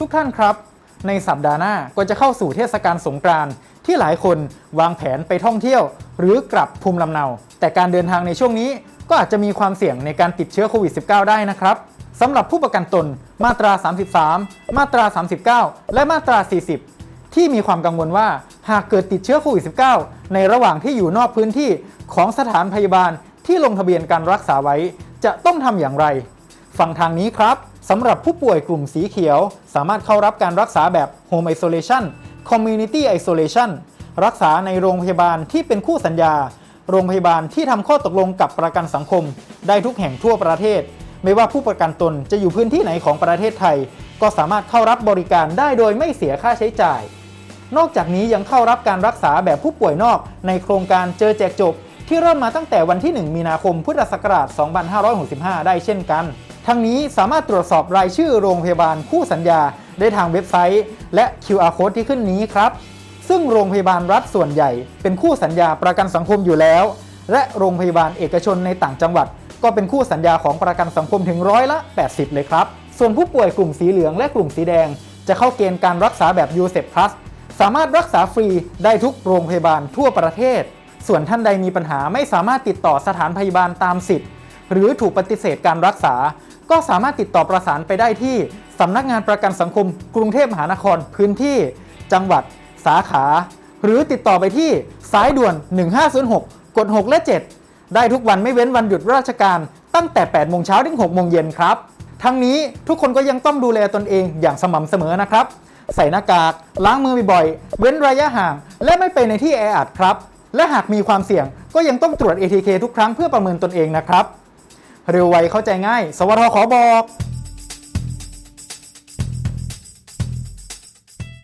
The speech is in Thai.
ทุกท่านครับ ในสัปดาห์หน้าก็จะเข้าสู่เทศกาลสงกรานต์ที่หลายคนวางแผนไปท่องเที่ยว หรือกลับภูมิลำเนา แต่การเดินทางในช่วงนี้ก็อาจจะมีความเสี่ยงในการติดเชื้อโควิด -19 ได้นะครับสำหรับผู้ประกันตนมาตรา 33 มาตรา 39 และมาตรา 40 ที่มีความกังวลว่าหากเกิดติดเชื้อโควิด -19 ในระหว่างที่อยู่นอกพื้นที่ของสถานพยาบาลที่ลงทะเบียนการรักษาไว้ จะต้องทำอย่างไร ฟังทางนี้ครับ สำหรับผู้ป่วยกลุ่มสีเขียว สามารถเข้ารับการรักษาแบบ Home Isolation Community Isolation รักษาในโรงพยาบาลที่เป็นคู่สัญญา โรงพยาบาลที่ทำข้อตกลงกับประกันสังคม ได้ทุกแห่งทั่วประเทศ ไม่ว่าผู้ประกันตนจะอยู่พื้นที่ไหนของประเทศไทย ก็สามารถเข้ารับบริการได้โดยไม่เสียค่าใช้จ่าย นอกจากนี้ยังเข้ารับการรักษาแบบผู้ป่วยนอก ในโครงการเจอแจกจบ ที่เริ่มมาตั้งแต่วันที่ 1 มีนาคมพุทธศักราช 2565 ได้เช่นกัน ทั้งนี้สามารถตรวจสอบรายชื่อโรงพยาบาลคู่สัญญาได้ทางเว็บไซต์ และ QR code ที่ขึ้นนี้ครับ ซึ่งโรงพยาบาลรัฐส่วนใหญ่ เป็นคู่สัญญาประกันสังคมอยู่แล้ว และโรงพยาบาลเอกชนในต่างจังหวัด ก็เป็นคู่สัญญาของประกันสังคมถึงร้อยละ 80 เลยครับ ส่วนผู้ป่วยกลุ่มสีเหลืองและกลุ่มสีแดง จะเข้าเกณฑ์การรักษาแบบ u s e p Plus สามารถรักษาฟรีได้ทุกโรงพยาบาลทั่วประเทศ ส่วนท่านใดมีปัญหาไม่สามารถติดต่อสถานพยาบาลตามสิทธิ์ หรือถูกปฏิเสธการรักษา ก็สามารถติดต่อประสานไปได้ที่สำนักงานประกันสังคม กรุงเทพมหานครพื้นที่ จังหวัด สาขา หรือติดต่อไปที่สายด่วน 1506 กด 6 และ 7 ได้ทุกวันไม่เว้นวันหยุดราชการตั้งแต่ 8 โมงเช้าถึง 6 โมงเย็นครับ ทั้งนี้ทุกคนก็ยังต้องดูแลตนเองอย่างสม่ำเสมอนะครับ ใส่หน้ากาก ล้างมือบ่อยๆ เว้นระยะห่าง และไม่ไปในที่แออัดครับ และหากมีความเสี่ยงก็ยังต้องตรวจ ATK ทุกครั้งเพื่อประเมินตนเองนะครับ เร็วไวเข้าใจง่าย สวทขอบอก